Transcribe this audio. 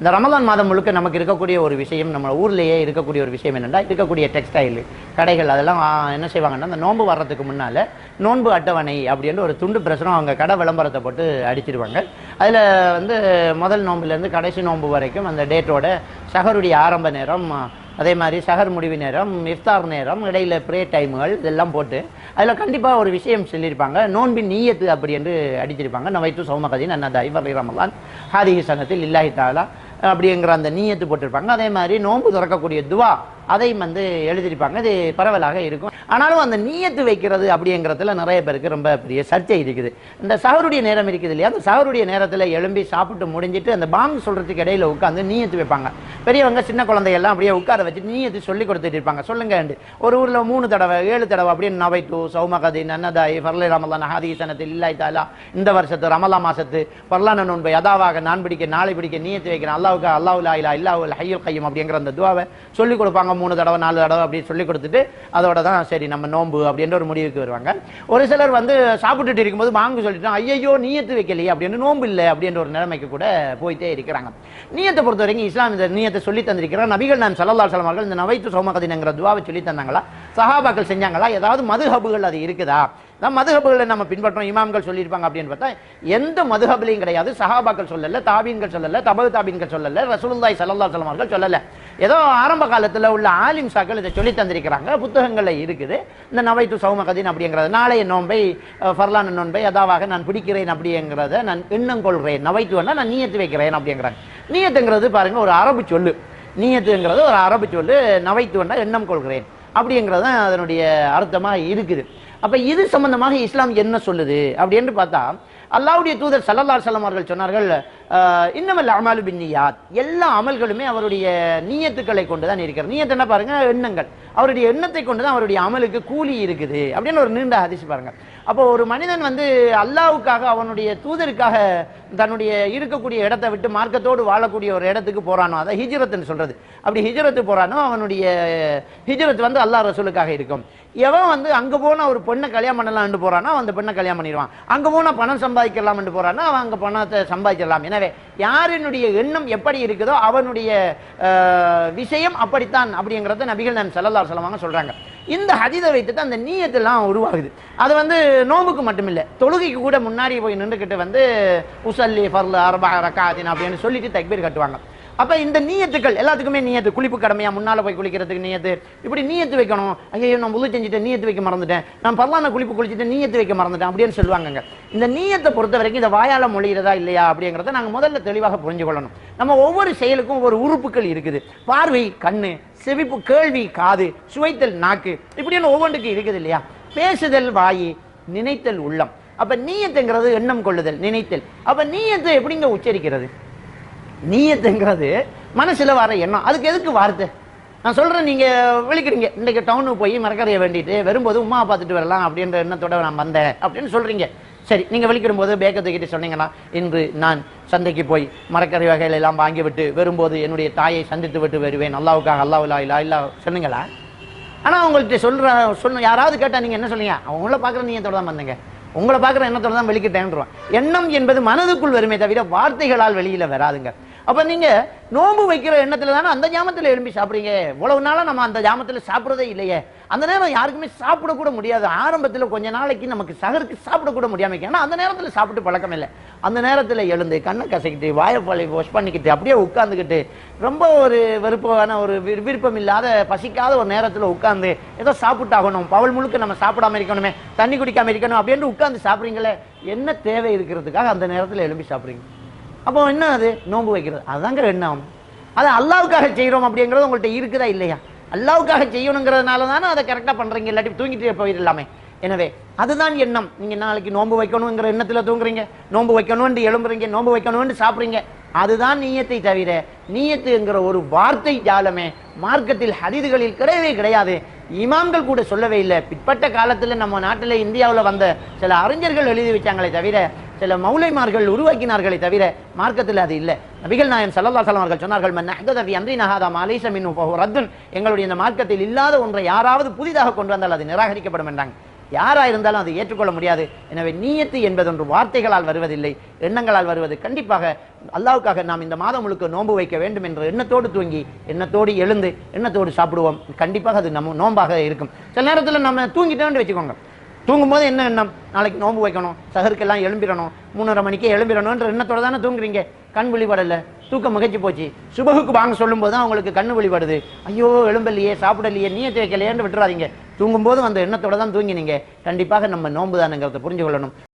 இந்த ரமலான் மாதம் முழுக்க நமக்கு இருக்கக்கூடிய ஒரு விஷயம் நம்ம ஊர்லேயே இருக்கக்கூடிய ஒரு விஷயம் என்னென்னா இருக்கக்கூடிய டெக்ஸ்டைல் கடைகள் அதெல்லாம் என்ன செய்வாங்கன்னா அந்த நோன்பு வர்றதுக்கு முன்னால் நோன்பு அட்டவணை அப்படின்னு ஒரு துண்டு பிரசுரம் அவங்க கடை விளம்பரத்தை போட்டு அடிச்சிடுவாங்க அதில் வந்து முதல் நோன்புலேருந்து கடைசி நோன்பு வரைக்கும் அந்த டேட்டோட சஹருடைய ஆரம்ப நேரம் அதே மாதிரி சஹர் முடிவு நேரம் இஃப்தார் நேரம் இடையில் ப்ரே டைமுகள் இதெல்லாம் போட்டு அதில் கண்டிப்பாக ஒரு விஷயம் சொல்லியிருப்பாங்க. நோன்பின் நீயத்து அப்படி என்று அடிச்சிருப்பாங்க. நவைத்து சௌமகதின் அன்னதாய் வரை ரமலான். ஹாதிஹி சங்கத்தில் இல்லாஹி தாலா அப்படிங்கிற அந்த நீயத்து போட்டிருப்பாங்க. அதே மாதிரி நோன்பு திறக்கக்கூடிய துவா அதையும் வந்து எழுதியிருப்பாங்க. இது பரவலாக இருக்கும். ஆனாலும் அந்த நீயத்து வைக்கிறது அப்படிங்கிறதுல நிறைய பேருக்கு ரொம்ப பெரிய சர்ச்சை இருக்குது. இந்த சகருடைய நேரம் இருக்குது இல்லையா? அந்த சகருடைய நேரத்தில் எழும்பி சாப்பிட்டு முடிஞ்சிட்டு அந்த பாங் சொல்கிறதுக்கு இடையில உட்காந்து நீயத்து வைப்பாங்க. பெரியவங்க சின்ன குழந்தையெல்லாம் அப்படியே உட்கார வச்சு நீயத்து சொல்லி கொடுத்துட்டு இருப்பாங்க. சொல்லுங்க ஒரு ஊரில் மூணு தடவை ஏழு தடவை அப்படின்னு நவைத்து சௌமகதி நன்னதாய் ஃபர்லை ரமலான் ஹாதி சனத்தில் இல்லாய் தாலா இந்த வருஷத்து ரமலா மாசத்து பர்லான நோன்பை அதாவாக நான் பிடிக்க நாளை பிடிக்க நீயத்து வைக்கிறேன். அல்லாவுக்கு அல்லாவுலா இல்லா இல்லாவுல் ஹையுல் கையும் அப்படிங்கிற அந்த துவாவை சொல்லி கொடுப்பாங்க. மூணு தடவை நாலு தடவை அப்படி சொல்லி கொடுத்துட்டு அதோட தான் சரி நம்ம நோன்பு அப்படின்ற ஒரு முடிவுக்கு வருவாங்க. ஒரு சிலர் வந்து சாப்பிட்டுட்டு இருக்கும்போது வாங்க சொல்லிட்டு ஐயோ நீயத்து வைக்கலையே அப்படின்னு நோம்பு இல்லை அப்படின்ற ஒரு நிலைமைக்கு கூட போயிட்டே இருக்கிறாங்க. நீயத்தை பொறுத்த வரைக்கும் இஸ்லாம் இந்த நீயத்தை சொல்லி தந்திருக்கிறார் நபிகள் நான் சல்லல்லா சலமார்கள் இந்த நவைத்து சோமகதினங்கிற துவாவை சொல்லி தந்தாங்களா? சஹாபாக்கள் செஞ்சாங்களா? ஏதாவது மதுஹபுகள் அது இருக்குதா? தான் மதுகபுகளை நம்ம பின்பற்றோம் இமாம்கள் சொல்லியிருப்பாங்க அப்படின்னு பார்த்தா எந்த மதுஹபுலையும் கிடையாது. சஹாபாக்கள் சொல்லல தாபீன்கள் சொல்லல தபு தாபீன்கள் சொல்லல ரசூலுல்லாய் சல்லா சலமார்கள் சொல்லலை. ஏதோ ஆரம்ப காலத்தில் உள்ள ஆலிம் சாக்கள் இதை சொல்லி தந்திருக்கிறாங்க. புத்தகங்களில் இருக்குது. இந்த நவைத்து சௌமகதின் அப்படிங்கிறது நாளைய நோன்பை ஃபர்லான நோன்பை அதாவாக நான் பிடிக்கிறேன் அப்படிங்கிறத நான் எண்ணம் கொள்கிறேன் நவைத்துவன்னா நான் நீயத்து வைக்கிறேன் அப்படிங்கிறாங்க. நீயத்துங்கிறது பாருங்கள் ஒரு அரபு சொல்லு. நீயத்துங்கிறது ஒரு அரபு சொல்லு நவைத்துவன்னா எண்ணம் கொள்கிறேன் அப்படிங்கிறது தான் அதனுடைய அர்த்தமாக இருக்குது. அப்போ இது சம்பந்தமாக இஸ்லாம் என்ன சொல்லுது அப்படின்னு பார்த்தா அல்லாவுடைய தூதர் சல்லல்லார் அலைஹி அவர்கள் சொன்னார்கள் ஆஹ், இன்னமல் அமாலு பின் நியாத். எல்லா அமல்களுமே அவருடைய நீயத்துக்களை கொண்டு தான் இருக்கிறது. நீயத்து என்ன பாருங்க எண்ணங்கள். அவருடைய எண்ணத்தை கொண்டு தான் அவருடைய அமலுக்கு கூலி இருக்குது அப்படின்னு ஒரு நீண்ட ஹதிசு பாருங்க. அப்போ ஒரு மனிதன் வந்து அல்லாஹ்வுக்காக அவனுடைய தூதருக்காக தன்னுடைய இருக்கக்கூடிய இடத்தை விட்டு மார்க்கத்தோடு வாழக்கூடிய ஒரு இடத்துக்கு போறானோ அதை ஹிஜ்ரத்னு சொல்றது. அப்படி ஹிஜ்ரத்து போறானோ அவனுடைய ஹிஜ்ரத் வந்து அல்லாஹ் ரசூலுக்காக இருக்கும். எவன் வந்து அங்க போனால் ஒரு பெண்ணை கல்யாணம் பண்ணலாம்னு போறானோ அந்த பெண்ணை கல்யாணம் பண்ணிடுவான். அங்க போன பணம் சம்பாதிக்கலாம்னு போறானோ அவன் அங்க பணத்தை சம்பாதிச்சிடலாம் எனவே யாரினுடைய எண்ணம் எப்படி இருக்குதோ அவனுடைய விஷயம் அப்படித்தான் அப்படிங்கிறத நபிகள் நான் செல்லல்லா சொல்லுவாங்க சொல்றாங்க. இந்த ஹதீதை வைத்து தான் அந்த நீயத்தெல்லாம் உருவாகுது. அது வந்து நோம்புக்கு மட்டுமில்லை. தொழுகைக்கு கூட முன்னாடி போய் நின்றுக்கிட்டு வந்து உசல்லி ஃபர்ல அரபா ரக்காத்தின் அப்படின்னு சொல்லிட்டு தக்பீர் கட்டுவாங்க. அப்போ இந்த நீயத்துக்கள் எல்லாத்துக்குமே நீயத்து. குளிப்பு கடமையா முன்னால் போய் குளிக்கிறதுக்கு நீயத்து. இப்படி நீயத்து வைக்கணும். ஐயோ நான் முழு செஞ்சுட்டேன் நீயத்து வைக்க மறந்துட்டேன். நான் பல்லான குளிப்பு குளிச்சுட்டு நீயத்து வைக்க மறந்துட்டேன் அப்படின்னு சொல்லுவாங்கங்க. இந்த நீயத்தை பொறுத்த வரைக்கும் இந்த வாயால் மொழிகிறதா இல்லையா அப்படிங்கிறத நாங்கள் முதல்ல தெளிவாக புரிஞ்சு கொள்ளணும். நம்ம ஒவ்வொரு செயலுக்கும் ஒவ்வொரு உறுப்புகள் இருக்குது. பார்வை கண்ணு செவிப்பு கேள்வி காது சுவைத்தல் நாக்கு. இப்படின்னு ஒவ்வொன்றுக்கு இருக்குது இல்லையா? பேசுதல் வாயு நினைத்தல் உள்ளம். அப்போ நீயத்துங்கிறது எண்ணம் கொள்ளுதல் நினைத்தல். அப்போ நீயத்தை எப்படிங்க உச்சரிக்கிறது? நீயத்துங்கிறது மனசில் வர எண்ணம். அதுக்கு எதுக்கு வார்த்தை? நான் சொல்கிறேன் நீங்கள் விழிக்கிறீங்க. இன்றைக்கு டவுனுக்கு போய் மரக்கரையை வேண்டிட்டு வரும்போது உமா பார்த்துட்டு வரலாம் அப்படின்ற எண்ணத்தோட நான் வந்தேன் அப்படின்னு சொல்கிறீங்க சரி நீங்கள் வெளிக்கிடும் போது பேக்கை தூக்கிட்டு சொன்னீங்கன்னா இன்று நான் சந்தைக்கு போய் மரக்கரை வகைகள் எல்லாம் வாங்கிவிட்டு வரும்போது என்னுடைய தாயை சந்தித்து விட்டு வருவேன். அல்லாவுக்காக அல்லாவுலா இல்லா இல்லா சொன்னீங்களா? ஆனால் உங்கள்கிட்ட சொல்கிற சொன்ன யாராவது கேட்டால் நீங்கள் என்ன சொல்லுங்க அவங்கள பார்க்குற நீயத்தோட தான் வந்தீங்க. உங்களை பார்க்குற எண்ணத்தோட தான் வெளிக்கிட்டேன்றான் எண்ணம் என்பது மனதுக்குள் வருமே தவிர வார்த்தைகளால் வெளியில் வராதுங்க. அப்போ நீங்கள் நோம்பு வைக்கிற எண்ணத்தில் தானே அந்த ஜாமத்தில் எழும்பி சாப்பிட்றீங்க? இவ்வளவு நாளாக நம்ம அந்த ஜாமத்தில் சாப்பிட்றதே இல்லையே. அந்த நேரம் யாருக்குமே சாப்பிடக்கூட முடியாது. ஆரம்பத்தில் கொஞ்ச நாளைக்கு நமக்கு சகருக்கு சாப்பிடக்கூட முடியாமல் ஏன்னா அந்த நேரத்தில் சாப்பிட்டு பழக்கம் இல்லை. அந்த நேரத்தில் எழுந்து கண்ணை கசக்கிட்டு வாயப்பாலை வாஷ் பண்ணிக்கிட்டு அப்படியே உட்காந்துக்கிட்டு ரொம்ப ஒரு வெறுப்பான ஒரு விரு- விருப்பம் இல்லாத பசிக்காத ஒரு நேரத்தில் உட்காந்து ஏதோ சாப்பிட்டாகணும். பவல் முழுக்க நம்ம சாப்பிடாம இருக்கணுமே. தண்ணி குடிக்காம இருக்கணும். அப்படின்ட்டு உட்காந்து சாப்பிடுறீங்களே. என்ன தேவை இருக்கிறதுக்காக அந்த நேரத்தில் எழும்பி சாப்பிடுறீங்க? அப்போ என்ன அது? நோன்பு வைக்கிறது. அதுதாங்க எண்ணம் அது அல்லாவுக்காக செய்கிறோம் அப்படிங்கிறது உங்கள்கிட்ட இருக்குதா இல்லையா? அல்லாவுக்காக செய்யணுங்கிறதுனால தானே அதை கரெக்டாக பண்ணுறீங்க இல்லாட்டி தூங்கிட்டு போயிடலாமே. எனவே அதுதான் எண்ணம். நீங்கள் நாளைக்கு நோன்பு வைக்கணுங்கிற எண்ணத்தில் தூங்குறீங்க. நோன்பு வைக்கணும்னு எழும்புறீங்க. நோன்பு வைக்கணும்னு சாப்பிட்றீங்க. அதுதான் நீயத்தை தவிர நீயத்துங்கிற ஒரு வார்த்தை ஜாலமே மார்க்கத்தில் ஹரிதுகளில் கிடையவே கிடையாது. இமாம்கள் கூட சொல்லவே இல்லை. பிற்பட்ட காலத்தில் நம்ம நாட்டில் இந்தியாவில் வந்த சில அறிஞர்கள் எழுதி வச்சாங்களே தவிர சில மௌலைமார்கள் உருவாக்கினார்களே தவிர மார்க்கத்தில் அது இல்லை. நபிகள் நாயம் சல்லல்லா சலம் அவர்கள் சொன்னார்கள் மன் அஹ்தத ஃபி அம்ரினா ஹாதா மா ரத்துன். எங்களுடைய இந்த மார்க்கத்தில் இல்லாத ஒன்றை யாராவது புதிதாக கொண்டு வந்தால் அது நிராகரிக்கப்படும் என்றாங்க. யாராக இருந்தாலும் அதை ஏற்றுக்கொள்ள முடியாது. எனவே நீயத்து என்பது ஒன்று வார்த்தைகளால் வருவதில்லை எண்ணங்களால் வருவது. கண்டிப்பாக அல்லாவுக்காக நாம் இந்த மாதம் முழுக்க நோன்பு வைக்க வேண்டும் என்ற எண்ணத்தோடு தூங்கி எண்ணத்தோடு எழுந்து எண்ணத்தோடு சாப்பிடுவோம். கண்டிப்பாக அது நம்ம நோன்பாக இருக்கும். சில நேரத்தில் நம்ம தூங்கிட்டோம்னு வச்சுக்கோங்க. தூங்கும்போது என்ன எண்ணம்? நாளைக்கு நோன்பு வைக்கணும் சகருக்கெல்லாம் எழும்பிடணும் மூணரை மணிக்கே எழும்பிடணுன்ற எண்ணத்தோட தானே தூங்குறீங்க? கண் விழிபடல. தூக்கம் முகச்சு போச்சு. சுபகுக்கு வாங்க சொல்லும்போது தான் அவங்களுக்கு கண் விழிபடுது. ஐயோ எழும்பலையே சாப்பிடலையே நீயே தேய்க்கலையேன்னு விட்டுறாதீங்க. தூங்கும்போது அந்த எண்ணத்தோட தான் தூங்கினீங்க. கண்டிப்பாக நம்ம நோன்பு தானுங்கிறத புரிஞ்சு கொள்ளணும்